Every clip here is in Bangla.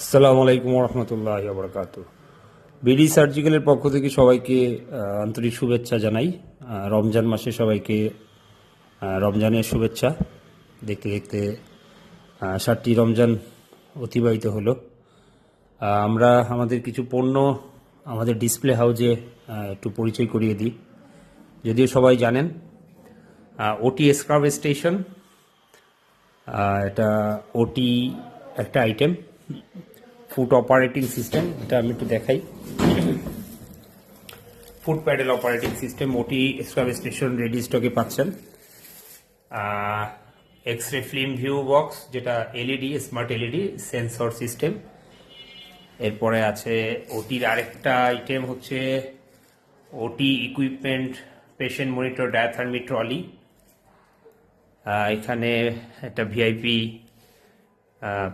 আসসালামু আলাইকুম রহমতুল্লাহ বরকাত বিডি সার্জিক্যালের পক্ষ থেকে সবাইকে আন্তরিক শুভেচ্ছা জানাই। রমজান মাসে সবাইকে রমজানের শুভেচ্ছা। দেখতে দেখতে ষাটটি রমজান অতিবাহিত হলো। আমরা আমাদের কিছু পণ্য আমাদের ডিসপ্লে হাউজে একটু পরিচয় করিয়ে দিই। যদিও সবাই জানেন ওটি স্ক্রাব স্টেশন এটা ওটি একটা আইটেম ফুড অপারেটিং সিস্টেম এটা আমি একটু দেখাই। Foot pedal operating system OT scrub station ready স্টকে পাচ্ছেন। X ray film view box যেটা LED smart LED sensor system এরপরে আছে ওটির আরেকটা আইটেম হচ্ছে OT equipment patient monitor diathermy trolley এখানে একটা ভিআইপি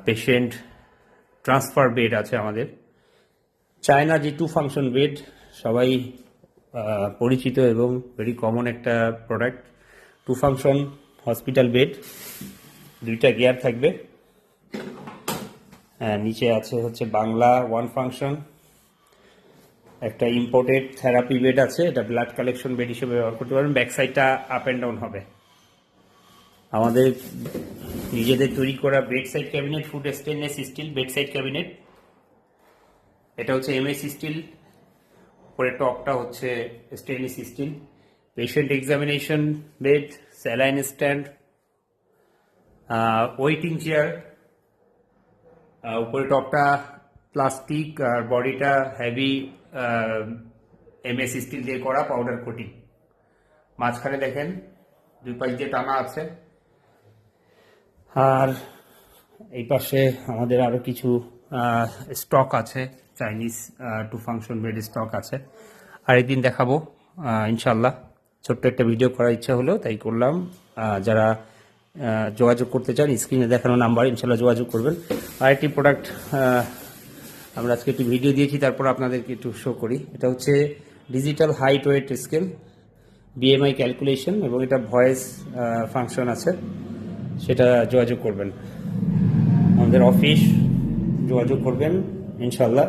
পেশেন্ট ট্রান্সফার বেড আছে আমাদের। চায়না যে টু ফাংশন বেড সবাই পরিচিত এবং ভেরি কমন একটা product two function hospital bed দুইটা গিয়ার থাকবে। হ্যাঁ, নিচে আছে হচ্ছে বাংলা ওয়ান ফাংশন একটা ইম্পোর্টেড থেরাপি বেড আছে এটা ব্লাড কালেকশন বেড হিসেবে ব্যবহার করতে পারেন ব্যাক সাইডটা আপ অ্যান্ড ডাউন হবে। আমাদের নিজেদের তৈরি করা bed side cabinet full stainless steel bed side cabinet এটা হচ্ছে এমএস স্টিল পরে টপটা হচ্ছে stainless steel patient examination bed saline stand waiting chair উপরে টপটা প্লাস্টিক আর বডিটা হেভি এমএস স্টিল দিয়ে করা পাউডার কোটিং মাঝখানে দেখেন, দুই পাশ দিয়ে টানা আছে। আর এই পাশে আমাদের আরও কিছু স্টক আছে Chinese two function bed stock আছে। আরেকদিন দেখাবো ইনশাল্লাহ ছোট্ট একটা ভিডিও করার ইচ্ছা হলো তাই করলাম। যারা যোগাযোগ করতে চান স্ক্রিনে দেখানো নাম্বার ইনশাল্লাহ যোগাযোগ করবেন। আরেকটি প্রোডাক্ট আমরা আজকে একটি ভিডিও দিয়েছি, তারপর আপনাদেরকে একটু শো করি। এটা হচ্ছে digital height weight scale BMI calculation এবং এটা ভয়েস ফাংশন আছে। সেটা যোগাযোগ করবেন। আমাদের অফিস যোগাযোগ করবেন ইনশাল্লাহ